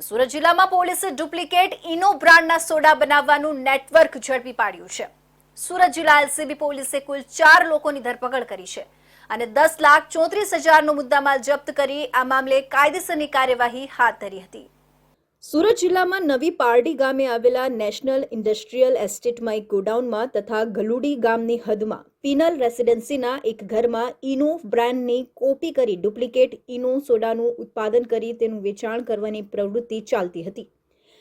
સુરત જિલ્લામાં પોલીસે duplicate Eno બ્રાન્ડના સોડા બનાવવાનું નેટવર્ક ઝડપી પાડ્યું છે. સુરત જિલ્લા એલસીબી પોલીસે કુલ ચાર લોકોની ધરપકડ કરી છે અને દસ લાખ ચોત્રીસ હજારનો મુદ્દામાલ જપ્ત કરી આ મામલે કાયદેસરની કાર્યવાહી હાથ ધરી હતી. સુરત જિલ્લામાં નવી પારડી ગામે આવેલા નેશનલ ઇન્ડસ્ટ્રીયલ એસ્ટેટમાં એક ગોડાઉનમાં તથા ગલુડી ગામની હદમાં પિનલ રેસિડેન્સીના એક ઘરમાં ઇનો બ્રાન્ડની કોપી કરી ડુપ્લિકેટ ઇનો સોડાનું ઉત્પાદન કરી તેનું વેચાણ કરવાની પ્રવૃત્તિ ચાલતી હતી,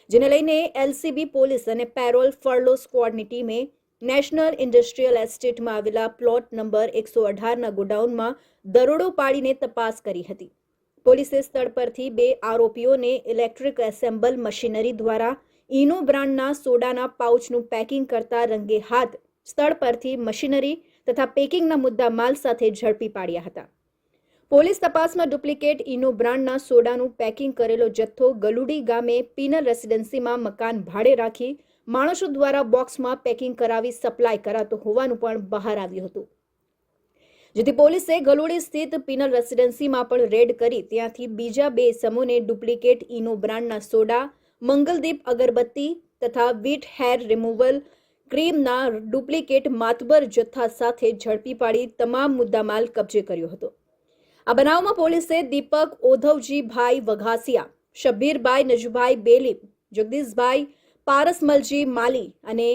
જેને લઈને એલસીબી પોલીસ અને પેરોલ ફર્લો સ્ક્વોડની ટીમે નેશનલ ઇન્ડસ્ટ્રીયલ એસ્ટેટમાં આવેલા પ્લોટ નંબર એકસો અઢારના ગોડાઉનમાં દરોડો પાડીને તપાસ કરી હતી. પોલીસે સ્થળ પરથી બે આરોપીઓને ઇલેક્ટ્રિક એસેમ્બલ મશીનરી દ્વારા ઇનો બ્રાન્ડના સોડાના પાઉચનું પેકિંગ કરતા રંગે હાથ સ્થળ પરથી મશીનરી તથા પેકિંગના મુદ્દા માલ સાથે ઝડપી પાડ્યા હતા. પોલીસ તપાસમાં ડુપ્લિકેટ ઇનો બ્રાન્ડના સોડાનું પેકિંગ કરેલો જથ્થો ગલુડી ગામે પીનલ રેસિડેન્સીમાં મકાન ભાડે રાખી માણસો દ્વારા બોક્સમાં પેકિંગ કરાવી સપ્લાય કરાતો હોવાનું પણ બહાર આવ્યું હતું. જેથી પોલીસે ગલોડી સ્થિત પિનલ રેસિડેન્સીમાં પણ રેડ કરી ત્યાંથી બીજા બે સમૂહને ડુપ્લિકેટ ઇનો બ્રાન્ડના સોડા, મંગલદીપ અગરબત્તી તથા વીટ હેર રિમૂવલ ક્રીમના ડુપ્લિકેટ માતબર જથ્થા સાથે ઝડપી પાડી તમામ મુદ્દામાલ કબજે કર્યો હતો. આ બનાવમાં પોલીસે દીપક ઓધવજીભાઈ વઘાસિયા, શબ્બીરભાઈ નજુભાઈ બેલી, જગદીશભાઈ પારસમલજી માલી અને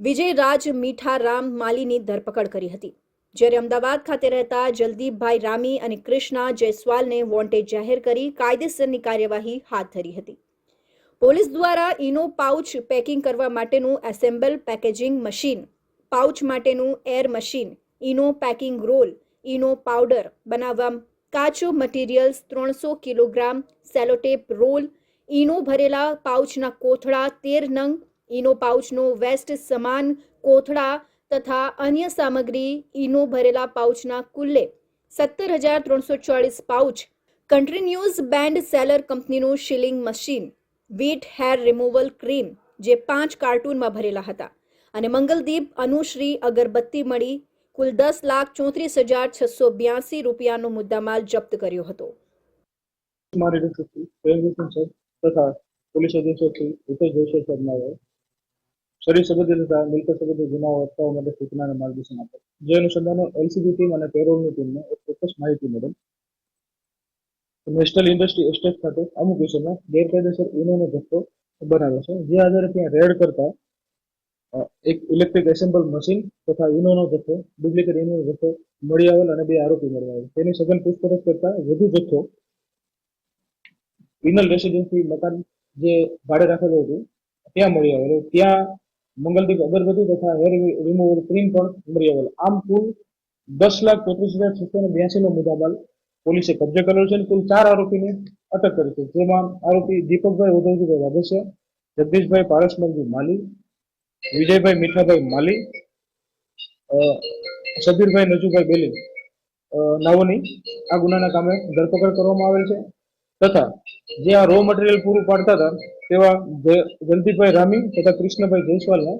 વિજયરાજ મીઠારામ માલીની ધરપકડ કરી હતી. જ્યારે અમદાવાદ ખાતે રહેતા જલદીપભાઈ રામી અને કૃષ્ણા જયસ્વાલને વોન્ટેડ જાહેર કરી કાયદેસરની કાર્યવાહી હાથ ધરી હતી. પોલીસ દ્વારા ઇનો પાઉચ પેકિંગ કરવા માટેનું એસેમ્બલ પેકેજિંગ મશીન, પાઉચ માટેનું air machine, Eno packing roll, Eno powder બનાવવા કાચો મટીરિયલ્સ ત્રણસો કિલોગ્રામ, સેલોટેપ રોલ, ઇનો ભરેલા પાઉચના કોથળા તેર નંગ, ઇનો પાઉચનો વેસ્ટ સમાન કોથળા તથા અન્ય સામગ્રી ઇનો ભરેલા પાઉચના કુલ્લે સત્તર હજાર ત્રણસો ચોળીસ પાઉચ કન્ટિન્યુઅસ બેન્ડ સેલર કંપનીનું sealing machine, Veet hair removal cream, જે પાંચ કાર્ટૂનમાં ભરેલા હતા. અને મંગલદીપ અનુશ્રી અગરબત્તી મળી કુલ દસ લાખ ચોત્રીસ હજાર છસો બ્યાસી રૂપિયાનો મુદ્દામાલ જપ્ત કર્યો હતો. તથા પોલીસ અધિક્ષક શરીર સંબંધિત તથા મિલકત સંબંધિત ગુનાઓ અટકાવવા માટે સૂચના અને માર્ગદર્શન આપે જે અનુસંધાને એલસીબી ટીમ અને પેરોલની ટીમને એક ચોક્કસ માહિતી મળે નેશનલ ઇન્ડસ્ટ્રી એસ્ટેટ ખાતે અમુક વિષયમાં ગેરકાયદેસર ઇનોનો જથ્થો બનાવે છે. જે આધારે ત્યાં રેડ કરતા એક ઇલેક્ટ્રિક એસેમ્બલ મશીન તથા ઇનોનો જથ્થો ડુપ્લિકેટ ઇનોનો જથ્થો મળી આવેલ અને બે આરોપી મળી આવેલ. તેની સઘન પૂછપરછ કરતા વધુ જથ્થો ઇનલ રેસિડેન્સી મકાન જે ભાડે રાખેલું હતું, ત્યાં મળી આવેલો. ત્યાં મંગલદીપ અગરબત્તી તથા હેર રિમૂવલ ક્રીમ પણ મળી આવેલ. આમ કુલ દસ લાખ ચોત્રીસ હજાર છસો ને બ્યાસી નો મુદ્દામાલ પોલીસે કબજે કરેલો છે અને કુલ ચાર આરોપીને અટક કરી છે. જેમાં આરોપી દીપકભાઈ ઉદયજીભાઈ વાઘેસિયા જગદીશભાઈ પારસમલજી માલી, વિજયભાઈ મીઠાભાઈ માલી સબીરભાઈ નજુભાઈ બેલી નાઓની આ ગુનાના કામે ધરપકડ કરવામાં આવેલ છે. તથા જે આ રો મટીરિયલ પૂરું પાડતા હતા, તેવા જલ્દીભાઈ રામી તથા કૃષ્ણભાઈ જયસ્વાલને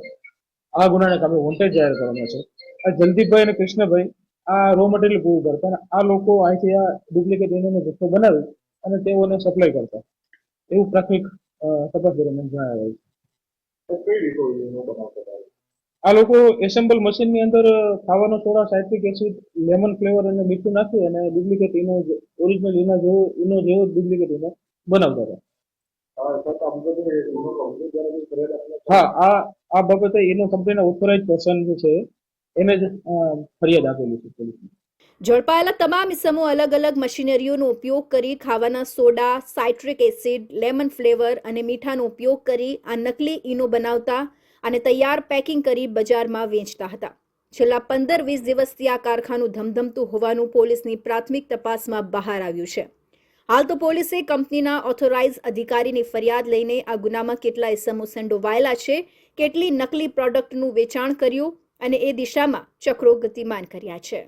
આ ગુનાના કામે વોન્ટેડ જાહેર કરવામાં છે. આ જલ્દીભાઈ અને કૃષ્ણભાઈ આ રો મટીરિયલ પૂરું પાડતા અને આ લોકો અહીંથી આ ડુપ્લિકેટ એનો જથ્થો બનાવી અને તેઓને સપ્લાય કરતા. એવું પ્રાથમિક તપાસ દરમિયાન જણાવ્યું છે. આ લોકો એસેમ્બલ મશીનની અંદર ખાવાનો soda citric acid lemon flavour અને મીઠું નાખી અને ડુપ્લિકેટ ઇનો ઓરિજિનલ ઇનો જેવો ઇનો જેવો ડુપ્લિકેટ ઇનો બનાવતા હતા. હા આ આ બાબતે ઇનો કંપનીના ઓથોરાઇઝ પર્સન જે છે એને જ ફરિયાદ આપેલી છે પોલીસને. ઝડપાયેલા તમામ ઇસમો અલગ અલગ મશીનરીઓનો ઉપયોગ કરી ખાવાના soda citric acid lemon flavour અને મીઠાનો ઉપયોગ કરી આ નકલી ઈનો બનાવતા અને તૈયાર પેકિંગ કરી બજારમાં વેચતા હતા. છેલ્લા પંદર વીસ દિવસથી આ કારખાનું ધમધમતું હોવાનું પોલીસની પ્રાથમિક તપાસમાં બહાર આવ્યું છે. હાલ તો પોલીસે કંપનીના ઓથોરાઇઝ અધિકારીની ફરિયાદ લઈને આ ગુનામાં કેટલા ઇસમો સંડોવાયેલા છે, કેટલી નકલી પ્રોડક્ટનું વેચાણ કર્યું અને એ દિશામાં ચક્રો ગતિમાન કર્યા છે.